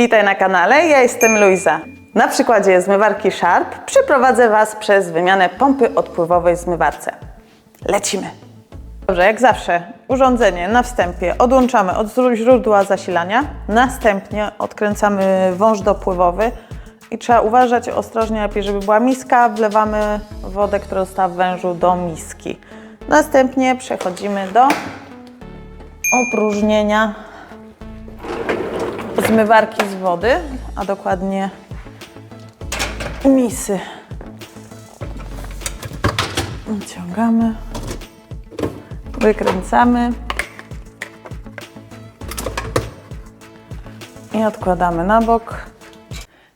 Witaj na kanale, ja jestem Luiza. Na przykładzie zmywarki Sharp przeprowadzę Was przez wymianę pompy odpływowej w zmywarce. Lecimy! Dobrze, jak zawsze, urządzenie na wstępie odłączamy od źródła zasilania, następnie odkręcamy wąż dopływowy i trzeba uważać ostrożnie, lepiej, żeby była miska, wlewamy wodę, która została w wężu do miski. Następnie przechodzimy do opróżnienia zmywarki z wody, a dokładnie misy. Wyciągamy, wykręcamy i odkładamy na bok.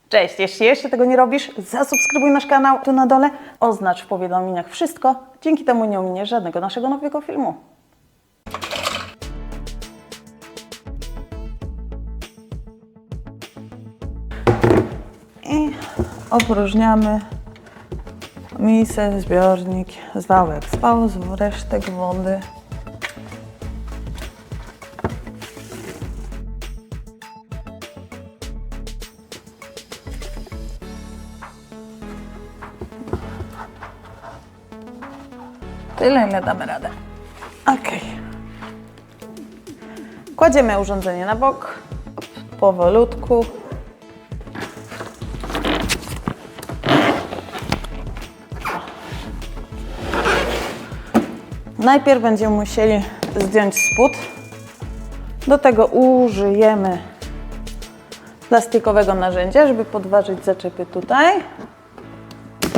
Cześć, jeśli jeszcze tego nie robisz, zasubskrybuj nasz kanał tu na dole, oznacz w powiadomieniach wszystko, dzięki temu nie ominiesz żadnego naszego nowego filmu. Opróżniamy misę, zbiornik, zwałek z pauzą, resztek wody. Tyle, ile damy radę. Ok. Kładziemy urządzenie na bok, powolutku. Najpierw będziemy musieli zdjąć spód. Do tego użyjemy plastikowego narzędzia, żeby podważyć zaczepy tutaj.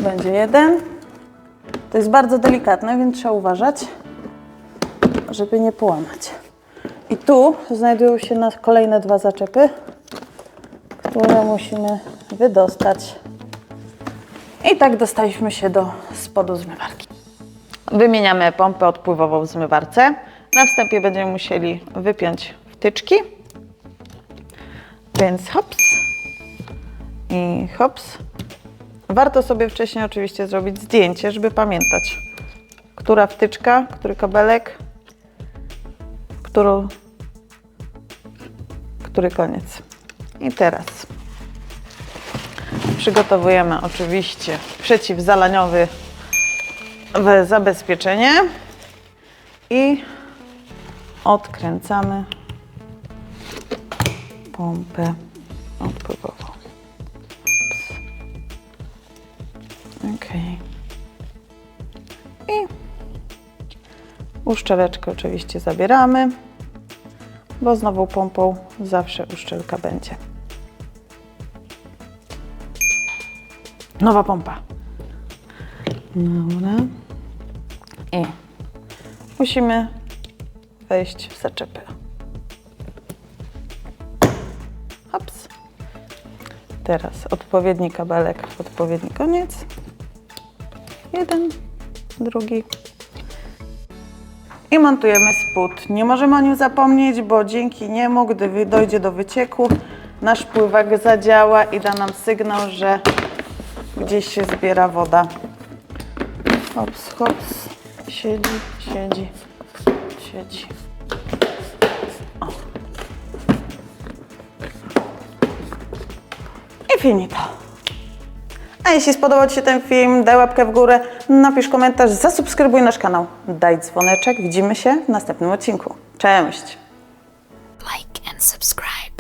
Będzie jeden. To jest bardzo delikatne, więc trzeba uważać, żeby nie połamać. I tu znajdują się kolejne dwa zaczepy, które musimy wydostać. I tak dostaliśmy się do spodu zmywarki. Wymieniamy pompę odpływową w zmywarce. Na wstępie będziemy musieli wypiąć wtyczki. Więc hops i hops. Warto sobie wcześniej oczywiście zrobić zdjęcie, żeby pamiętać, która wtyczka, który kabelek, którą, który koniec. I teraz przygotowujemy oczywiście przeciwzalaniowy w zabezpieczenie i odkręcamy pompę odpływową. Ok. I uszczeleczkę oczywiście zabieramy, bo z nową pompą zawsze uszczelka będzie. Nowa pompa. Dobra. I musimy wejść w zaczepy. Hops. Teraz odpowiedni kabelek, odpowiedni koniec. Jeden, drugi. I montujemy spód. Nie możemy o nim zapomnieć, bo dzięki niemu, gdy dojdzie do wycieku, nasz pływak zadziała i da nam sygnał, że gdzieś się zbiera woda. Hops, hops. Siedzi, siedzi, siedzi. O. I finito. A jeśli spodobał Ci się ten film, daj łapkę w górę, napisz komentarz, zasubskrybuj nasz kanał, daj dzwoneczek. Widzimy się w następnym odcinku. Cześć! like and subscribe.